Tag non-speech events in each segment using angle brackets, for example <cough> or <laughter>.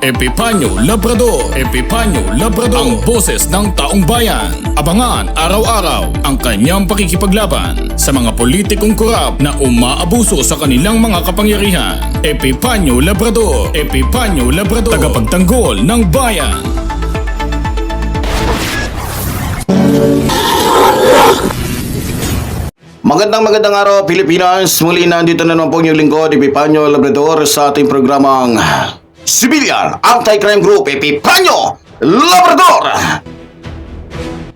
Epipanyo Labrador. Epipanyo Labrador. Ang boses ng taong bayan. Abangan araw-araw ang kanyang pakikipaglaban Sa mga politikong korap na umaabuso sa kanilang mga kapangyarihan. Epipanyo Labrador. Epipanyo Labrador. Tagapagtanggol ng bayan. Magandang magandang araw Pilipinas. Muli nandito na naman po yung lingkod Epipanyo Labrador sa ating programang Civilian Anti-Crime Group Epipanyo Labrador.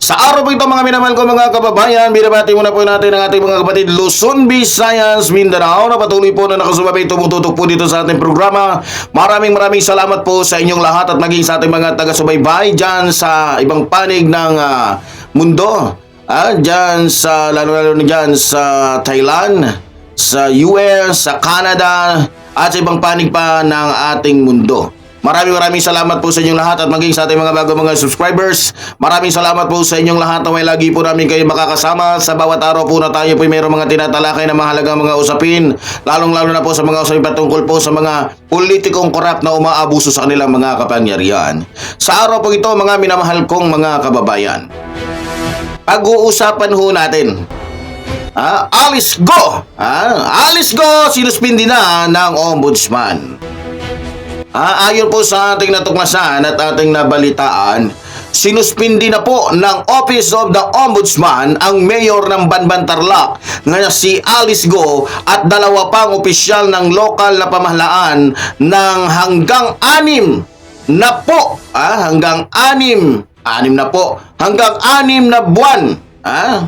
Sa araw po ito mga minamahal ko mga kababayan, binabati muna po natin ang ating mga kapatid Luzon, Visayas, Mindanao na patuloy po na nakasumabay tumututok po dito sa ating programa. Maraming maraming salamat po sa inyong lahat at maging sa ating mga taga-subaybay dyan sa ibang panig ng ah, mundo. Ah, dyan sa, lalo-lalo na dyan sa Thailand, sa US, sa Canada, at sa ibang panig pa ng ating mundo. Maraming maraming salamat po sa inyong lahat at maging sa ating mga bago mga subscribers. Maraming salamat po sa inyong lahat na may lagi po namin kayo makakasama. Sa bawat araw po na tayo po mayroong mga tinatalakay na mahalagang mga usapin. Lalong-lalo na po sa mga usapin patungkol po sa mga politikong korap na umaabuso sa kanilang mga kapangyarihan. Sa araw po ito mga minamahal kong mga kababayan. Pag-uusapan ho natin Ah, Alice Go! Ah, Alice Go! Sinuspindi na ng ombudsman. Ah, ayon po sa ating natuklasan at ating nabalitaan, sinuspindi na po ng Office of the Ombudsman ang mayor ng Banban Tarlac na si Alice Go at dalawa pang opisyal ng lokal na pamahalaan ng hanggang anim na po, ah, hanggang anim, anim na po, hanggang anim na buwan, ah,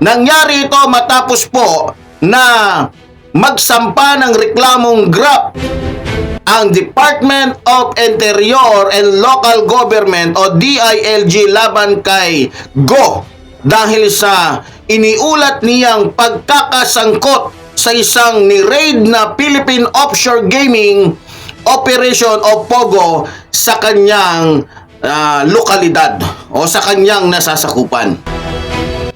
Nangyari ito matapos po na magsampa ng reklamong GRAP ang Department of Interior and Local Government o DILG laban kay Go dahil sa iniulat niyang pagkakasangkot sa isang ni-raid na Philippine Offshore Gaming Operation o POGO sa kanyang ah, lokalidad o sa kanyang nasasakupan.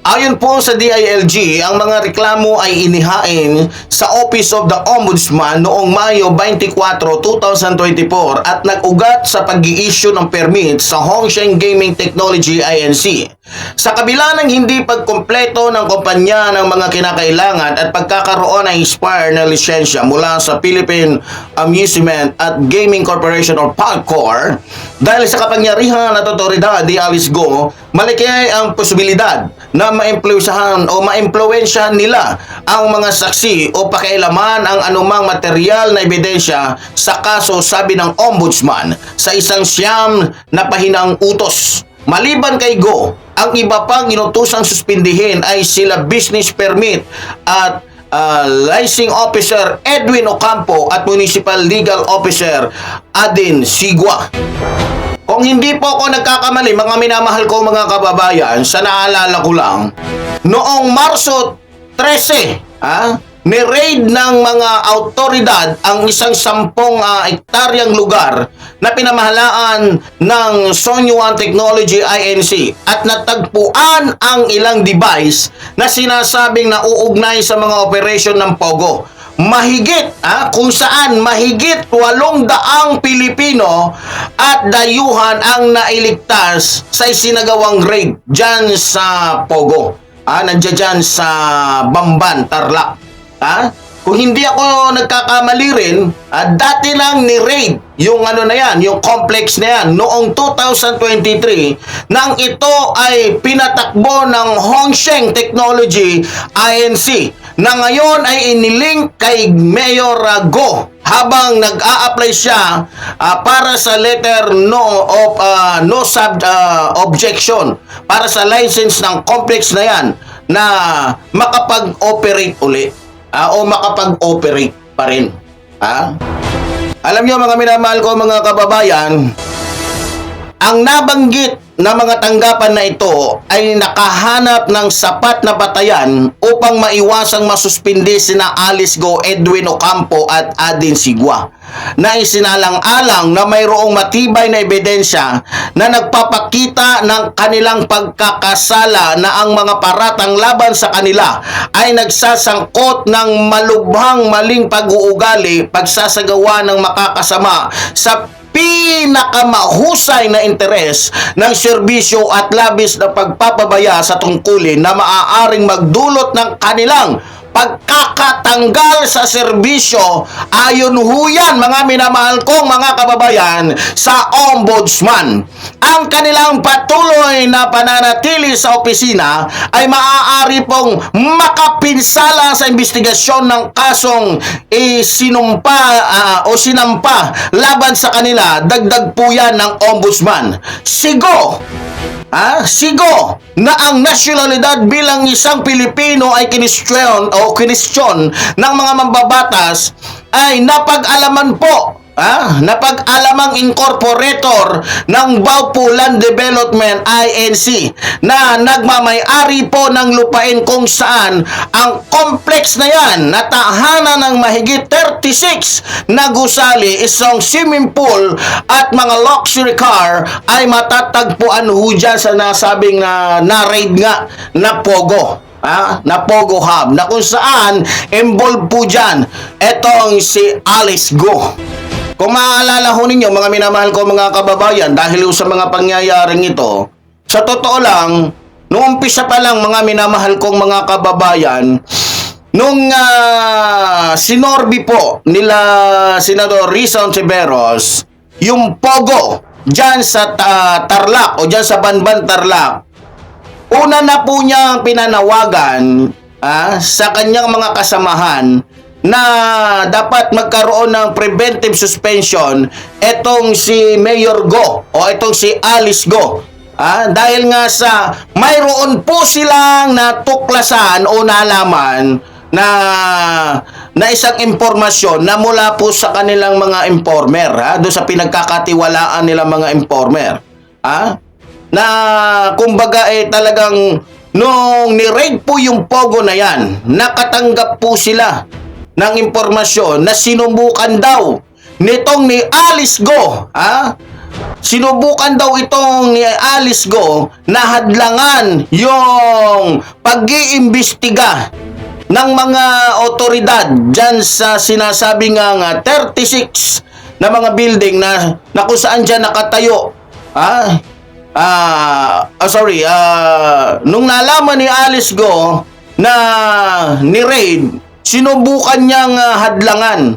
Ayon po sa DILG, ang mga reklamo ay inihain sa Office of the Ombudsman noong Mayo 24, 2024 at nag-ugat sa pag issue ng permit sa Hongsheng Gaming Technology INC. Sa kabila ng hindi pagkumpleto ng kumpanya ng mga kinakailangan at pagkakaroon ng expire na lisensya mula sa Philippine Amusement at Gaming Corporation or PAGCOR, dahil sa kapangyarihan at otoridad ni Alice Go, malaki ang posibilidad na maimpluwensyahan o maimpluwensyahan nila ang mga saksi o pakialaman ang anumang material na ebidensya sa kaso sabi ng ombudsman sa isang siyam na pahinang utos. Maliban kay Go, ang iba pang inutusang suspindihin ay sila business permit at uh, licensing officer Edwin Ocampo at municipal legal officer Adin Sigwa. Kung hindi po ako nagkakamali, mga minamahal ko mga kababayan, sa naalala ko lang, noong Marso 13, ha, ni-raid ng mga autoridad ang isang sampung ah, ektaryang lugar na pinamahalaan ng Sonyuan Technology INC at natagpuan ang ilang device na sinasabing nauugnay sa mga operasyon ng POGO mahigit ah, kung saan mahigit walong daang Pilipino at dayuhan ang nailigtas sa isinagawang raid dyan sa Pogo. Ah, nandiyan dyan sa Bamban, Tarlac. Ah, kung hindi ako nagkakamali rin, ah, dati lang ni-raid yung ano na yan, yung complex na yan, noong 2023, nang ito ay pinatakbo ng Hongsheng Technology INC na ngayon ay inilink kay Mayor ah, Go habang nag-a-apply siya ah, para sa letter no of ah, no sub ah, objection para sa license ng complex na yan na makapag-operate uli ah, o makapag-operate pa rin. Ah? Alam nyo mga minamahal ko mga kababayan, ang nabanggit na mga tanggapan na ito ay nakahanap ng sapat na batayan upang maiwasang masuspindi sina Alice Go, Edwin Ocampo at Adin Sigua. Na isinalang-alang na mayroong matibay na ebidensya na nagpapakita ng kanilang pagkakasala na ang mga paratang laban sa kanila ay nagsasangkot ng malubhang maling pag-uugali, pagsasagawa ng makakasama sa pinakamahusay na interes ng serbisyo at labis na pagpapabaya sa tungkulin na maaaring magdulot ng kanilang pagkakatanggal sa serbisyo ayon ho yan mga minamahal kong mga kababayan sa ombudsman. Ang kanilang patuloy na pananatili sa opisina ay maaari pong makapinsala sa investigasyon ng kasong isinumpa ah, o sinampa laban sa kanila dagdag po yan ng ombudsman. Sigo! Ah, sigo na ang nasyonalidad bilang isang Pilipino ay kinestyon o kinestyon ng mga mambabatas ay napag-alaman po Ah, napag-alamang incorporator ng Baupu Land Development INC na nagmamay-ari po ng lupain kung saan ang complex na yan na tahanan ng mahigit 36 na gusali, isang swimming pool at mga luxury car ay matatagpuan ho dyan sa nasabing na na-raid nga na Pogo ah, na Pogo Hub na kung saan involved po dyan etong si Alice Go. Kung maaalala ho ninyo mga minamahal ko mga kababayan dahil sa mga pangyayaring ito, sa totoo lang, noong umpisa pa lang mga minamahal kong mga kababayan, nung ah, sinorbi po nila Senador Rizal Tiberos, yung Pogo, dyan sa ta- Tarlac o dyan sa Banban Tarlac, una na po niya pinanawagan ah, sa kanyang mga kasamahan na dapat magkaroon ng preventive suspension etong si Mayor Go o etong si Alice Go. Ah, dahil nga sa mayroon po silang natuklasan o nalaman na na isang impormasyon na mula po sa kanilang mga informer ha doon sa pinagkakatiwalaan nila mga informer ha na kumbaga eh talagang nung ni-raid po yung Pogo na yan, nakatanggap po sila ng impormasyon na sinubukan daw nitong ni Alice Go, ha? Sinubukan daw itong ni Alice Go na hadlangan yung pag-iimbestiga ng mga otoridad dyan sa sinasabi nga nga 36 na mga building na, na kung saan dyan nakatayo. Ha? Ah, ah, sorry, ah, nung nalaman ni Alice Go na ni-raid, sinubukan niyang ah, hadlangan.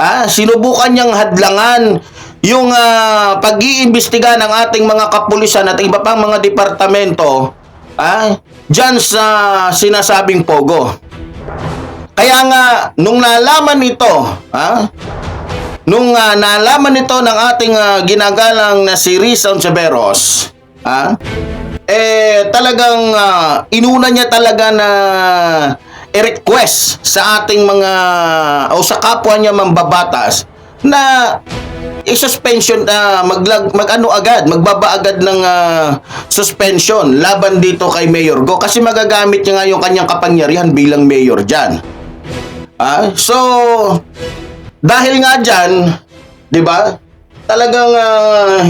Ah, sinubukan niyang hadlangan yung ah, pag-iimbestiga ng ating mga kapulisan at iba pang mga departamento ah, dyan sa sinasabing Pogo. Kaya nga, nung nalaman ito, ha, nung ah, nalaman ito ng ating ah, ginagalang na si Rizal Severos, ha, eh talagang ah, inuna niya talaga na i-request sa ating mga o sa kapwa niya mambabatas na i-suspension na maglag magano agad magbaba agad ng ah, suspension laban dito kay Mayor Go kasi magagamit niya nga yung kanyang kapangyarihan bilang mayor diyan. Ah, so dahil nga diyan, 'di ba? Talagang ah,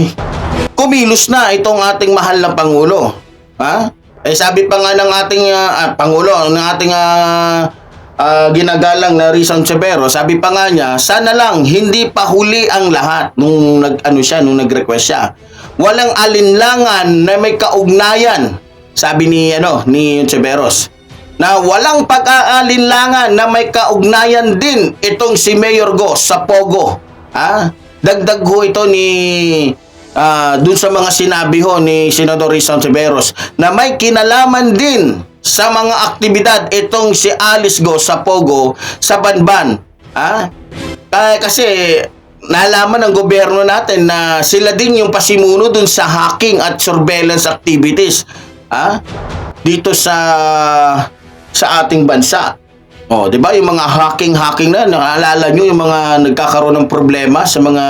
kumilos na itong ating mahal na pangulo. Ha? Eh sabi pa nga ng ating ah, pangulo, ng ating ah, ah, ginagalang na Rizal Severo, sabi pa nga niya, sana lang hindi pa huli ang lahat nung nag ano siya, nung nag-request siya. Walang alinlangan na may kaugnayan, sabi ni ano, ni Severos na walang pag-aalinlangan na may kaugnayan din itong si Mayor Go sa Pogo. Ha? Dagdag ho ito ni ah, dun sa mga sinabi ho ni Senador Rizal Severos na may kinalaman din sa mga aktibidad itong si Alice Go sa Pogo sa Banban. Kaya kasi nalaman ng gobyerno natin na sila din yung pasimuno dun sa hacking at surveillance activities. Ha? dito sa sa ating bansa. Oh, 'di ba? Yung mga hacking-hacking na naalala nyo yung mga nagkakaroon ng problema sa mga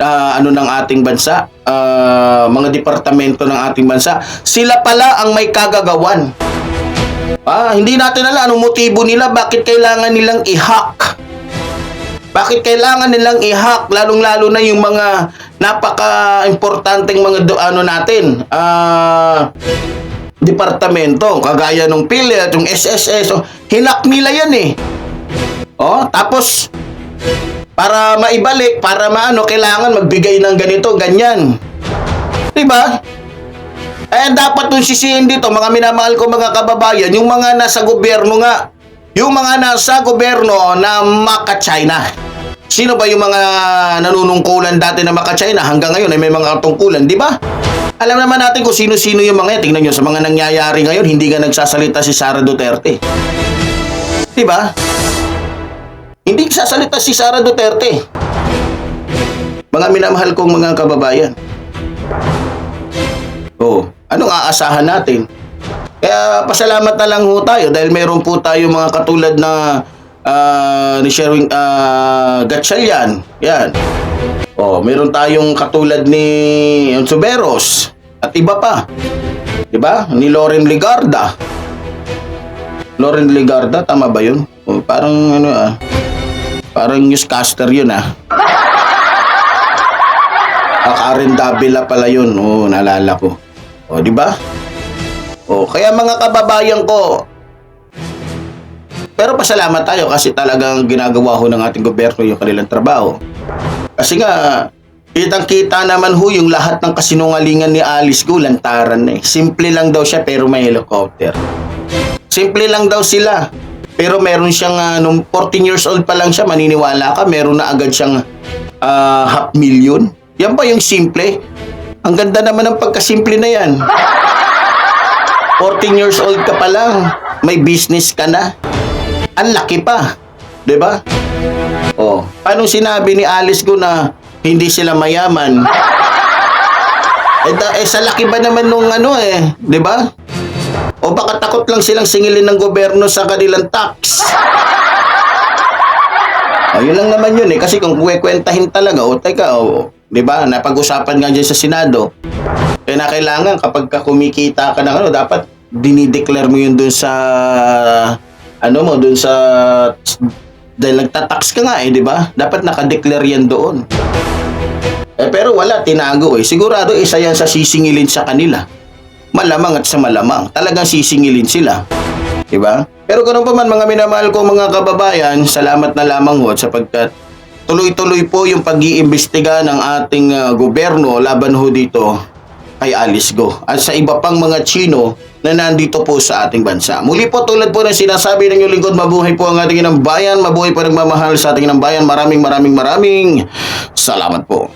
ah, ano ng ating bansa, ah, mga departamento ng ating bansa. Sila pala ang may kagagawan. Ah, hindi natin alam anong motibo nila, bakit kailangan nilang i-hack. Bakit kailangan nilang i-hack lalong-lalo na yung mga napaka-importanteng mga do, ano natin, ah departamento, kagaya ng PhilHealth, yung SSS, so, hinak nila yan eh. Oh, tapos para maibalik, para maano, kailangan magbigay ng ganito, ganyan. 'Di ba? Eh, dapat yung sisihin dito, mga minamahal ko mga kababayan, yung mga nasa gobyerno nga, yung mga nasa gobyerno na maka-China. Sino ba yung mga nanunungkulan dati na maka-China? Hanggang ngayon ay may mga tungkulan, di ba? Alam naman natin kung sino-sino yung mga yan. Tingnan nyo, sa mga nangyayari ngayon, hindi nga nagsasalita si Sara Duterte. Di ba? Hindi nagsasalita si Sara Duterte. Mga minamahal kong mga kababayan. Oh, anong aasahan natin? Kaya pasalamat na lang ho tayo dahil meron po tayo mga katulad na ah, ni Sherwin uh, Gatchalian. Yan. Oh, meron tayong katulad ni Onsuberos at iba pa. 'Di ba? Ni Loren Ligarda. Loren Ligarda, tama ba 'yun? Oh, parang ano ah. Parang newscaster 'yun ah. <laughs> Ah, Karen Davila pala 'yun. Oh, naalala ko. Oh, 'di ba? Oh, kaya mga kababayan ko, pero pasalamat tayo kasi talagang ginagawa ho ng ating gobyerno yung kanilang trabaho. Kasi nga, kitang-kita naman ho yung lahat ng kasinungalingan ni Alice Go, lantaran eh. Simple lang daw siya pero may helicopter. Simple lang daw sila. Pero meron siyang, ah, nung 14 years old pa lang siya, maniniwala ka, meron na agad siyang ah, half million. Yan ba yung simple? Ang ganda naman ng pagkasimple na yan. <laughs> 14 years old ka pa lang, may business ka na. Ang laki pa. 'Di ba? Oh, paano sinabi ni Alice ko na hindi sila mayaman? <laughs> Eh, da, eh sa laki ba naman nung ano eh, 'di ba? O baka takot lang silang singilin ng gobyerno sa kanilang tax. O, yun lang naman yun eh. Kasi kung kuwekwentahin talaga, o teka, o, di ba, napag-usapan nga dyan sa Senado, kaya na kailangan kapag ka kumikita ka ng ano, dapat dinideclare mo yun dun sa, ano mo, dun sa, dahil nagtatax ka nga eh, di ba? Dapat nakadeclare yan doon. Eh pero wala, tinago eh. Sigurado isa yan sa sisingilin sa kanila. Malamang at sa malamang. Talagang sisingilin sila. Diba? Pero ganun pa man mga minamahal ko mga kababayan, salamat na lamang ho sapagkat tuloy-tuloy po yung pag-iimbestiga ng ating ah, gobyerno laban ho dito kay Alice Go at sa iba pang mga Chino na nandito po sa ating bansa. Muli po tulad po ng sinasabi ng inyong lingkod, mabuhay po ang ating inang bayan, mabuhay po nagmamahal sa ating inang bayan. Maraming maraming maraming salamat po.